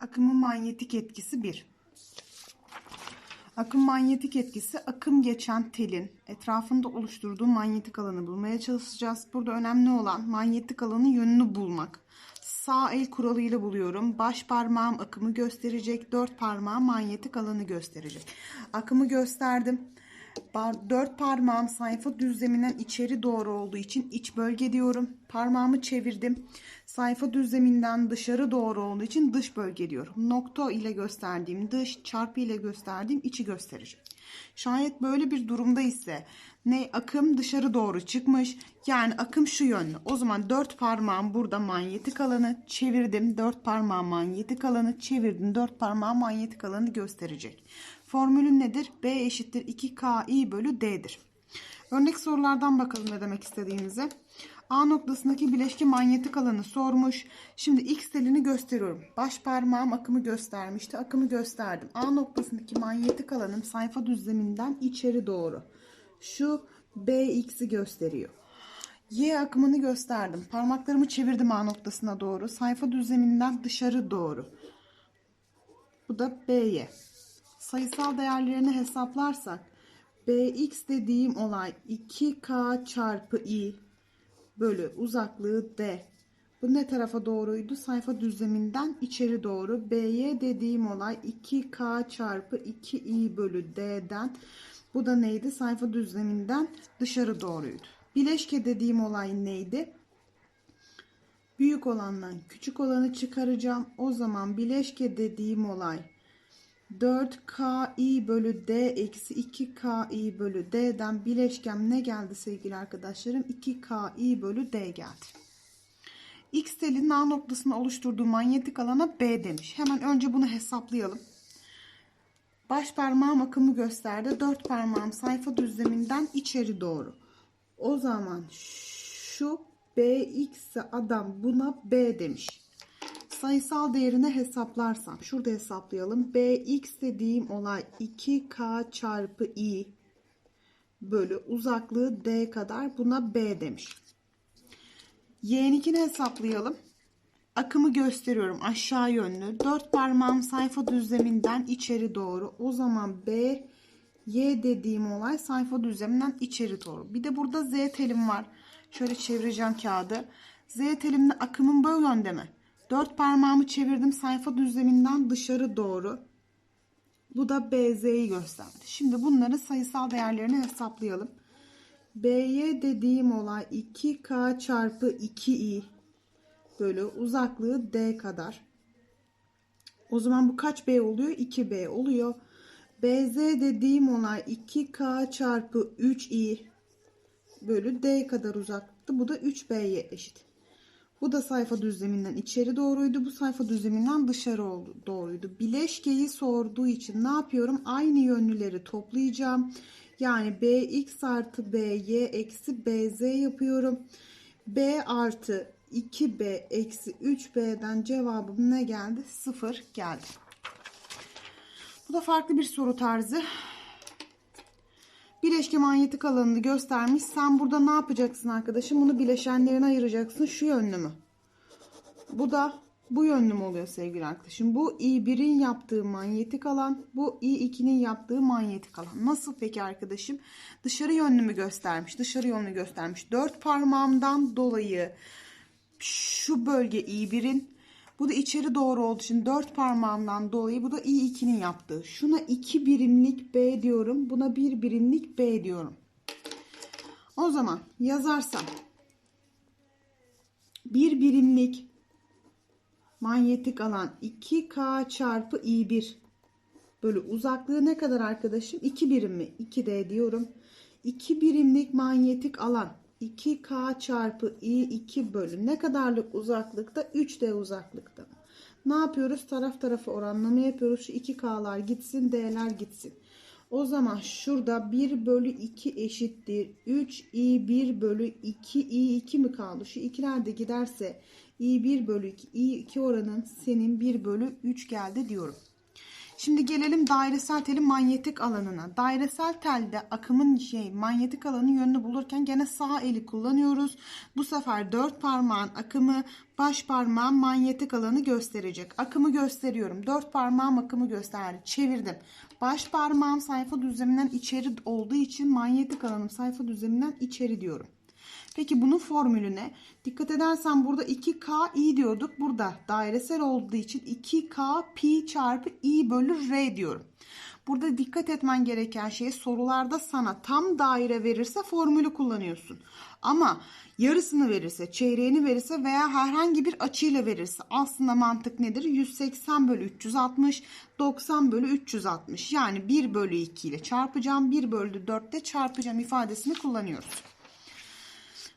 Akımın manyetik etkisi 1. Akım manyetik etkisi akım geçen telin etrafında oluşturduğu manyetik alanı bulmaya çalışacağız. Burada önemli olan manyetik alanın yönünü bulmak. Sağ el kuralıyla buluyorum. Baş parmağım akımı gösterecek. Dört parmağım manyetik alanı gösterecek. Akımı gösterdim. Dört parmağım sayfa düzleminden içeri doğru olduğu için iç bölge diyorum. Parmağımı çevirdim. Sayfa düzleminden dışarı doğru olduğu için dış bölge diyorum. Nokta ile gösterdiğim dış, çarpı ile gösterdiğim içi gösterecek. Şayet böyle bir durumda ise ne akım dışarı doğru çıkmış yani akım şu yönlü. O zaman dört parmağım burada manyetik alanı çevirdim. Dört parmağım manyetik alanı çevirdim. Dört parmağım manyetik alanı gösterecek. Formülü nedir? B eşittir 2KI bölü D'dir. Örnek sorulardan bakalım ne demek istediğimize. A noktasındaki bileşke manyetik alanı sormuş. Şimdi X telini gösteriyorum. Baş parmağım akımı göstermişti. Akımı gösterdim. A noktasındaki manyetik alanım sayfa düzleminden içeri doğru. Şu BX'i gösteriyor. Y akımını gösterdim. Parmaklarımı çevirdim A noktasına doğru. Sayfa düzleminden dışarı doğru. Bu da BY. Sayısal değerlerini hesaplarsak BX dediğim olay 2K çarpı I bölü uzaklığı D. Bu ne tarafa doğruydu? Sayfa düzleminden içeri doğru. BY dediğim olay 2K çarpı 2I bölü D'den. Bu da neydi? Sayfa düzleminden dışarı doğruydu. Bileşke dediğim olay neydi? Büyük olandan küçük olanı çıkaracağım. O zaman bileşke dediğim olay 4ki bölü d eksi 2ki bölü d'den bileşkem ne geldi sevgili arkadaşlarım? 2ki bölü d geldi. X telinin A noktasını oluşturduğu manyetik alana B demiş. Hemen önce bunu hesaplayalım. Baş parmağım akımı gösterdi. Dört parmağım sayfa düzleminden içeri doğru. O zaman şu BX adam buna B demiş sayısal değerini hesaplarsam şurada hesaplayalım. Bx dediğim olay 2k çarpı i bölü uzaklığı d kadar buna b demiş. Y'ninkini hesaplayalım. Akımı gösteriyorum aşağı yönlü. Dört parmağım sayfa düzleminden içeri doğru. O zaman B Y dediğim olay sayfa düzleminden içeri doğru. Bir de burada Z telim var. Şöyle çevireceğim kağıdı. Z telimde akımın bu yönde mi? Dört parmağımı çevirdim sayfa düzleminden dışarı doğru. Bu da BZ'yi gösterdi. Şimdi bunların sayısal değerlerini hesaplayalım. BY dediğim olay 2K çarpı 2I bölü uzaklığı D kadar. O zaman bu kaç B oluyor? 2B oluyor. BZ dediğim olay 2K çarpı 3I bölü D kadar uzaklıktı. Bu da 3B'ye eşit. Bu da sayfa düzleminden içeri doğruydu. Bu sayfa düzleminden dışarı doğruydu. Bileşkeyi sorduğu için ne yapıyorum? Aynı yönlüleri toplayacağım. Yani bx artı by eksi bz yapıyorum. b artı 2b eksi 3b'den cevabım ne geldi? 0 geldi. Bu da farklı bir soru tarzı. Bileşke manyetik alanını göstermiş. Sen burada ne yapacaksın arkadaşım? Bunu bileşenlerine ayıracaksın. Şu yönlü mü? Bu da bu yönlü mü oluyor sevgili arkadaşım? Bu I1'in yaptığı manyetik alan. Bu I2'nin yaptığı manyetik alan. Nasıl peki arkadaşım? Dışarı yönlü mü göstermiş? Dışarı yönlü göstermiş. Dört parmağımdan dolayı şu bölge I1'in bu da içeri doğru olduğu için dört parmağımdan dolayı bu da i2'nin yaptığı. Şuna 2 birimlik B diyorum. Buna 1 birimlik B diyorum. O zaman yazarsam 1 birimlik manyetik alan 2K çarpı I1 bölü uzaklığı ne kadar arkadaşım? 2 birim mi? 2D diyorum. 2 birimlik manyetik alan 2K çarpı I2 bölü ne kadarlık uzaklıkta? 3D uzaklıkta. Ne yapıyoruz? Taraf tarafa oranlama yapıyoruz. Şu 2K'lar gitsin, D'ler gitsin. O zaman şurada 1 bölü 2 eşittir. 3 I1 bölü 2 I2 mi kaldı? Şu ikiler de giderse I1 bölü 2 I2 oranın senin 1 bölü 3 geldi diyorum. Şimdi gelelim dairesel telin manyetik alanına. Dairesel telde akımın şey manyetik alanın yönünü bulurken gene sağ eli kullanıyoruz. Bu sefer dört parmağın akımı baş parmağın manyetik alanı gösterecek. Akımı gösteriyorum. Dört parmağım akımı gösterdi. Çevirdim. Baş parmağım sayfa düzleminden içeri olduğu için manyetik alanım sayfa düzleminden içeri diyorum. Peki bunun formülü ne? Dikkat edersen burada 2K i diyorduk. Burada dairesel olduğu için 2K pi çarpı i bölü r diyorum. Burada dikkat etmen gereken şey sorularda sana tam daire verirse formülü kullanıyorsun. Ama yarısını verirse, çeyreğini verirse veya herhangi bir açıyla verirse aslında mantık nedir? 180 bölü 360, 90 bölü 360. Yani 1 bölü 2 ile çarpacağım, 1 bölü 4 ile çarpacağım ifadesini kullanıyoruz.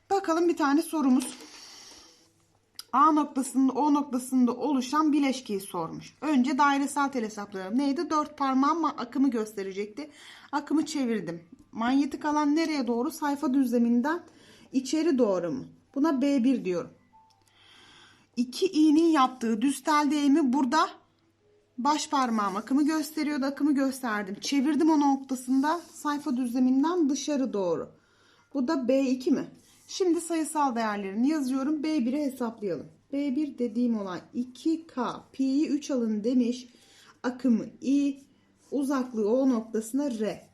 Bakalım bir tane sorumuz. A noktasında O noktasında oluşan bileşkeyi sormuş. Önce dairesel tel hesaplayalım. Neydi? Dört parmağım akımı gösterecekti. Akımı çevirdim. Manyetik alan nereye doğru? Sayfa düzleminden içeri doğru mu? Buna B1 diyorum. İki i'nin yaptığı düz tel değimi burada baş parmağım akımı gösteriyordu. Akımı gösterdim. Çevirdim o noktasında sayfa düzleminden dışarı doğru. Bu da B2 mi? Şimdi sayısal değerlerini yazıyorum. B1'i hesaplayalım. B1 dediğim olan 2K pi'yi 3 alın demiş. Akımı I, uzaklığı O noktasına R.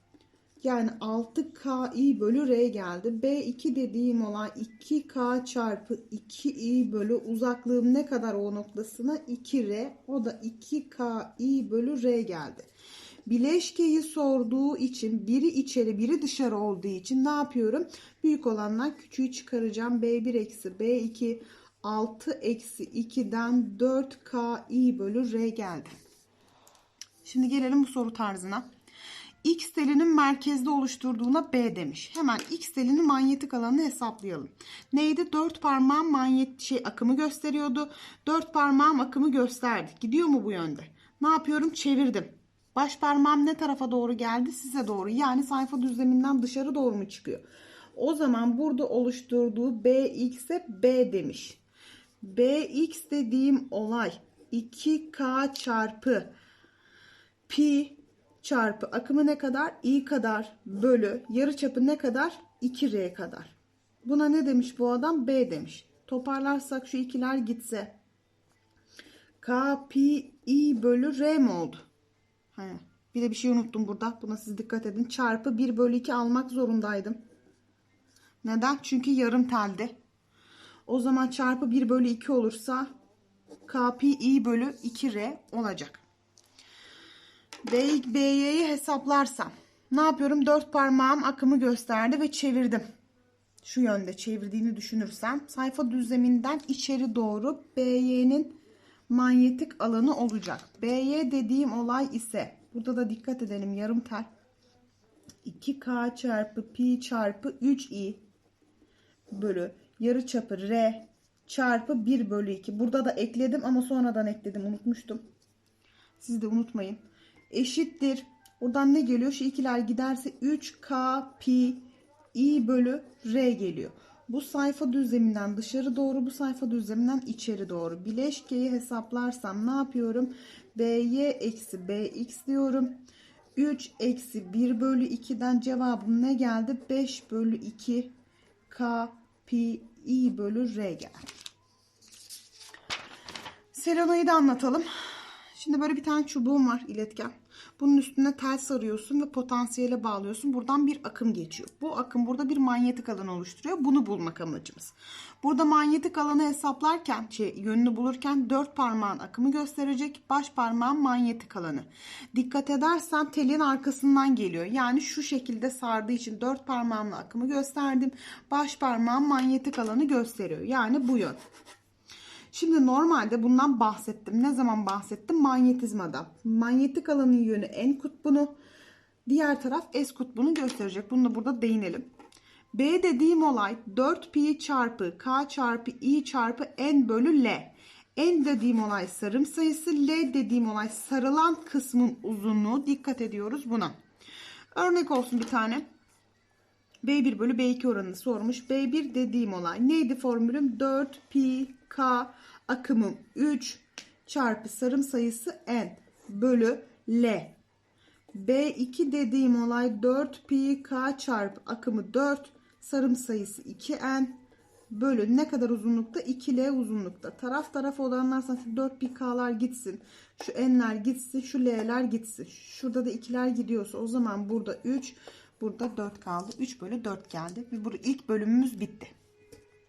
Yani 6KI bölü R geldi. B2 dediğim olan 2K çarpı 2I bölü uzaklığım ne kadar O noktasına? 2R. O da 2KI bölü R geldi. Bileşkeyi sorduğu için biri içeri biri dışarı olduğu için ne yapıyorum? Büyük olanlar küçüğü çıkaracağım. B1 eksi B2 6 eksi 2'den 4KI bölü R geldi. Şimdi gelelim bu soru tarzına. X telinin merkezde oluşturduğuna B demiş. Hemen X telinin manyetik alanını hesaplayalım. Neydi? Dört parmağım manyet şey akımı gösteriyordu. Dört parmağım akımı gösterdi. Gidiyor mu bu yönde? Ne yapıyorum? Çevirdim. Baş parmağım ne tarafa doğru geldi? Size doğru. Yani sayfa düzleminden dışarı doğru mu çıkıyor? O zaman burada oluşturduğu BX'e B demiş. BX dediğim olay 2K çarpı pi çarpı akımı ne kadar? i kadar bölü yarıçapı ne kadar? 2r kadar. Buna ne demiş bu adam? B demiş. Toparlarsak şu ikiler gitse. K pi i bölü r mi oldu? He. Bir de bir şey unuttum burada. Buna siz dikkat edin. Çarpı 1 bölü 2 almak zorundaydım. Neden? Çünkü yarım telde. O zaman çarpı 1 bölü 2 olursa k pi i bölü 2r olacak. BY'yi hesaplarsam ne yapıyorum? Dört parmağım akımı gösterdi ve çevirdim. Şu yönde çevirdiğini düşünürsem sayfa düzleminden içeri doğru BY'nin manyetik alanı olacak. BY dediğim olay ise burada da dikkat edelim yarım tel 2K çarpı pi çarpı 3i bölü yarı çapı R çarpı 1 bölü 2. Burada da ekledim ama sonradan ekledim unutmuştum. Siz de unutmayın eşittir. Buradan ne geliyor? Şu ikiler giderse 3K pi i bölü R geliyor. Bu sayfa düzleminden dışarı doğru, bu sayfa düzleminden içeri doğru. Bileşkeyi hesaplarsam ne yapıyorum? BY eksi BX diyorum. 3 eksi 1 bölü 2'den cevabım ne geldi? 5 bölü 2 K pi i bölü R geldi. Selenoid'i anlatalım. Şimdi böyle bir tane çubuğum var iletken. Bunun üstüne tel sarıyorsun ve potansiyele bağlıyorsun. Buradan bir akım geçiyor. Bu akım burada bir manyetik alan oluşturuyor. Bunu bulmak amacımız. Burada manyetik alanı hesaplarken, şey, yönünü bulurken dört parmağın akımı gösterecek. Baş parmağın manyetik alanı. Dikkat edersen telin arkasından geliyor. Yani şu şekilde sardığı için dört parmağımla akımı gösterdim. Baş parmağın manyetik alanı gösteriyor. Yani bu yön. Şimdi normalde bundan bahsettim. Ne zaman bahsettim? Manyetizmada. Manyetik alanın yönü en kutbunu, diğer taraf S kutbunu gösterecek. Bunu da burada değinelim. B dediğim olay 4 pi çarpı k çarpı i çarpı n bölü l. N dediğim olay sarım sayısı, L dediğim olay sarılan kısmın uzunluğu. Dikkat ediyoruz buna. Örnek olsun bir tane. B1 bölü B2 oranını sormuş. B1 dediğim olay neydi formülüm? 4 pi k akımım 3 çarpı sarım sayısı n bölü L. B2 dediğim olay 4 pi k çarpı akımı 4 sarım sayısı 2n bölü ne kadar uzunlukta 2L uzunlukta. Taraf taraf olanlar zaten 4 pi k'lar gitsin. Şu n'ler gitsin. Şu l'ler gitsin. Şurada da 2'ler gidiyorsa o zaman burada 3 burada 4 kaldı. 3 bölü 4 geldi. Ve bu ilk bölümümüz bitti.